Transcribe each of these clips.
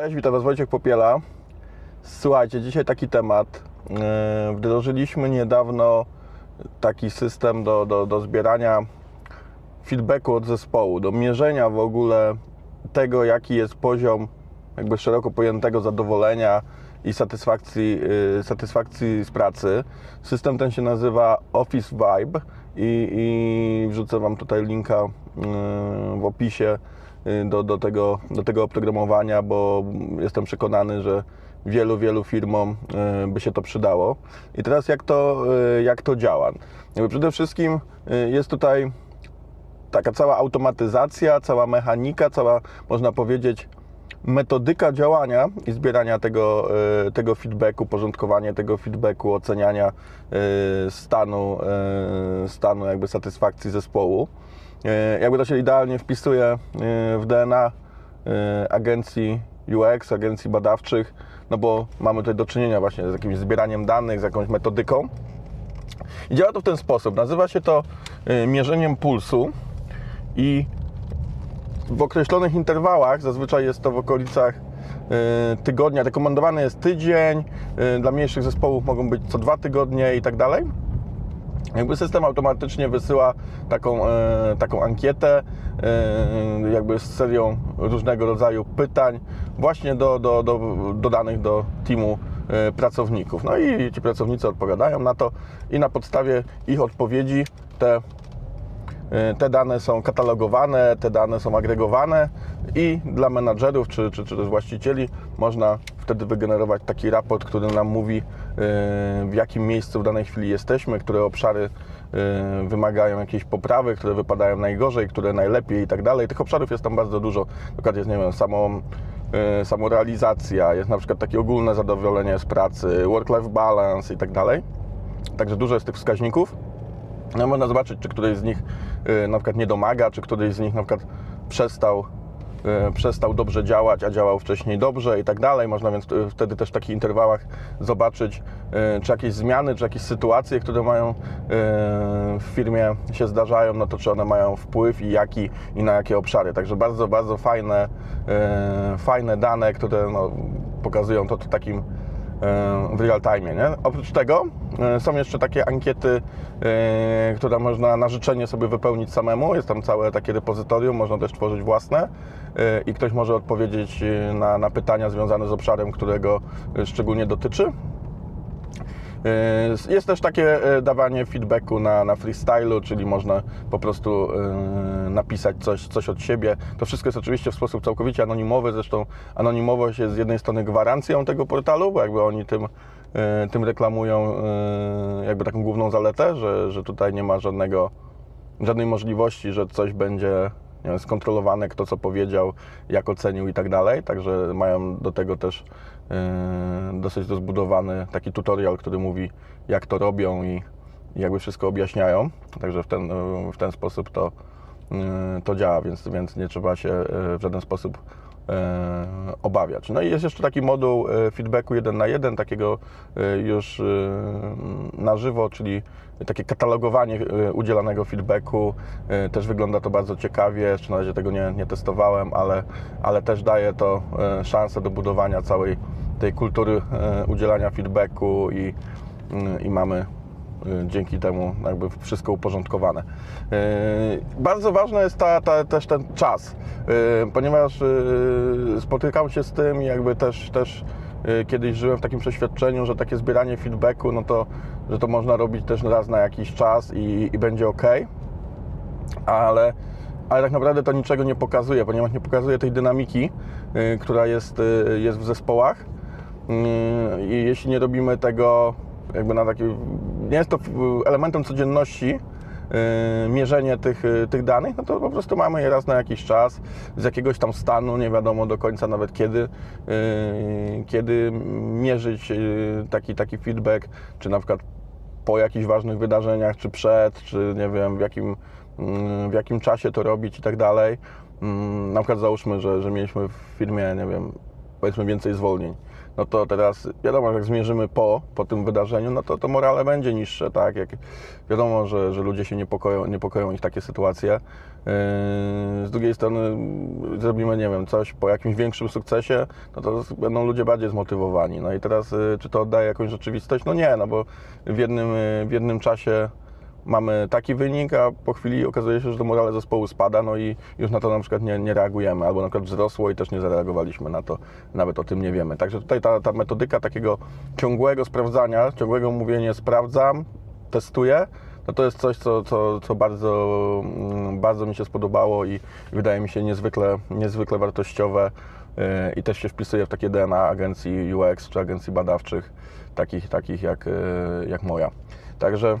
Cześć, witam Was Wojciech Popiela. Słuchajcie, dzisiaj taki temat. Yy, Wdrożyliśmy niedawno taki system do, do, do zbierania feedbacku od zespołu, do mierzenia w ogóle tego, jaki jest poziom jakby szeroko pojętego zadowolenia i satysfakcji, yy, satysfakcji z pracy. System ten się nazywa Office Vibe i, i wrzucę Wam tutaj linka yy, w opisie do, do, tego, do tego oprogramowania, bo jestem przekonany, że wielu, wielu firmom yy, by się to przydało. I teraz jak to, yy, jak to działa? Przede wszystkim jest tutaj taka cała automatyzacja, cała mechanika, cała, można powiedzieć, metodyka działania i zbierania tego, tego feedbacku, porządkowanie tego feedbacku, oceniania stanu, stanu jakby satysfakcji zespołu. E, Jakby to się idealnie wpisuje e, w DNA e, agencji UX, agencji badawczych, no bo mamy tutaj do czynienia właśnie z jakimś zbieraniem danych, z jakąś metodyką. I działa to w ten sposób. Nazywa się to mierzeniem pulsu i w określonych interwałach, zazwyczaj jest to w okolicach tygodnia, rekomendowany jest tydzień, dla mniejszych zespołów mogą być co dwa tygodnie i tak dalej. Jakby system automatycznie wysyła taką, e, taką ankietę, e, jakby z serią różnego rodzaju pytań, właśnie do, do, do, dodanych do teamu e, pracowników. No i ci pracownicy odpowiadają na to i na podstawie ich odpowiedzi te te dane są katalogowane, te dane są agregowane i dla menadżerów czy, czy, czy też właścicieli można wtedy wygenerować taki raport, który nam mówi e, w jakim miejscu w danej chwili jesteśmy, które obszary e, wymagają jakiejś poprawy, które wypadają najgorzej, które najlepiej i tak dalej. Tych obszarów jest tam bardzo dużo. Przykład jest, nie wiem, samo, samorealizacja, jest na przykład takie ogólne zadowolenie z pracy, work-life balance i tak dalej. Także dużo jest tych wskaźników. No, można zobaczyć, czy któryś z nich y, na przykład nie domaga, czy któryś z nich na przykład przestał, y, przestał dobrze działać, a działał wcześniej dobrze i tak dalej. Można więc y, wtedy też w takich interwałach zobaczyć, czy jakieś zmiany, czy jakieś sytuacje, które mają w firmie się zdarzają, no to czy one mają wpływ i jaki i na jakie obszary. Także bardzo, bardzo fajne, fajne dane, które no, pokazują to w takim w real time. Nie? Oprócz tego e, są jeszcze takie ankiety, e, które można na życzenie sobie wypełnić samemu. Jest tam całe takie repozytorium, można też tworzyć własne e, i ktoś może odpowiedzieć na, na pytania związane z obszarem, którego szczególnie dotyczy. Jest też takie dawanie feedbacku na, na freestylu, czyli można po prostu napisać coś, coś od siebie. To wszystko jest oczywiście w sposób całkowicie anonimowy, zresztą anonimowość jest z jednej strony gwarancją tego portalu, bo jakby oni tym, tym reklamują jakby taką główną zaletę, że, że tutaj nie ma żadnego, żadnej możliwości, że coś będzie skontrolowane, kto co powiedział, jak ocenił i tak dalej. Także mają do tego też yy, dosyć rozbudowany taki tutorial, który mówi, jak to robią i, jakby wszystko objaśniają. Także w ten, w ten sposób to, to działa, więc, więc nie trzeba się w żaden sposób obawiać. No i jest jeszcze taki moduł yy, feedbacku jeden na jeden, takiego yy, już na żywo, czyli takie katalogowanie udzielanego feedbacku. Też wygląda to bardzo ciekawie, jeszcze na razie tego nie, nie testowałem, ale, ale też daje to szansę do budowania całej tej kultury udzielania feedbacku i, yy, i mamy dzięki temu jakby wszystko uporządkowane. Y, Bardzo ważny jest ta, ta, też ten czas, y, ponieważ y, spotykam się z tym jakby też, też y, kiedyś żyłem w takim przeświadczeniu, że takie zbieranie feedbacku, no to, że to można robić też raz na jakiś czas i, i będzie ok, ale ale tak naprawdę to niczego nie pokazuje, ponieważ nie pokazuje tej dynamiki, y, która jest, y, jest w zespołach. Y, I jeśli nie robimy tego jakby na taki, nie jest to w- elementem codzienności, y, mierzenie tych, y, tych danych, no to po prostu mamy je raz na jakiś czas, z jakiegoś tam stanu, nie wiadomo do końca nawet kiedy, kiedy mierzyć taki, taki feedback, czy na przykład po jakichś ważnych wydarzeniach, czy przed, czy nie wiem, w jakim, mm, w jakim czasie to robić i tak dalej. Mm, Na przykład załóżmy, że, że mieliśmy w firmie, nie wiem, powiedzmy więcej zwolnień. No to teraz wiadomo, jak zmierzymy po, po tym wydarzeniu, no to to morale będzie niższe, tak? Jak wiadomo, że, że ludzie się niepokoją, niepokoją ich takie sytuacje. Yy, Z drugiej strony yy, zrobimy, nie wiem, coś po jakimś większym sukcesie, no to będą ludzie bardziej zmotywowani. No i teraz yy, czy to oddaje jakąś rzeczywistość? No nie, no bo w jednym, yy, w jednym czasie mamy taki wynik, a po chwili okazuje się, że to morale zespołu spada, no i już na to na przykład nie, nie reagujemy, albo na przykład wzrosło i też nie zareagowaliśmy na to, nawet o tym nie wiemy. Także tutaj ta, ta metodyka takiego ciągłego sprawdzania, ciągłego mówienia sprawdzam, testuję, no to jest coś, co, co, co bardzo, mm, bardzo mi się spodobało i wydaje mi się niezwykle, niezwykle wartościowe yy, i też się wpisuje w takie DNA agencji UX czy agencji badawczych, takich, takich jak, yy, jak moja. Także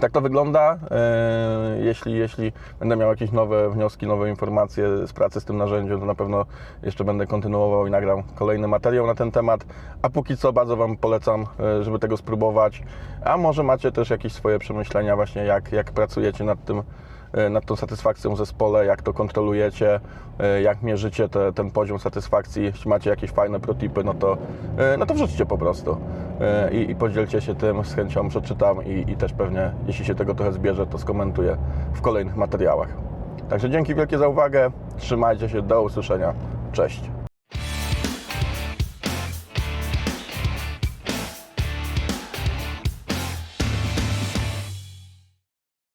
tak to wygląda. E, Jeśli, jeśli będę miał jakieś nowe wnioski, nowe informacje z pracy z tym narzędziem, to na pewno jeszcze będę kontynuował i nagram kolejny materiał na ten temat. A póki co bardzo Wam polecam, e, żeby tego spróbować. A może macie też jakieś swoje przemyślenia właśnie, jak, jak pracujecie nad tym, nad tą satysfakcją w zespole, jak to kontrolujecie, e, jak mierzycie te, ten poziom satysfakcji. Jeśli macie jakieś fajne protipy, no to, e, no to wrzućcie po prostu e, i, i podzielcie się tym, z chęcią przeczytam i, i też pewnie, jeśli się tego trochę zbierze, to skomentuję w kolejnych materiałach. Także dzięki wielkie za uwagę, trzymajcie się, do usłyszenia, cześć.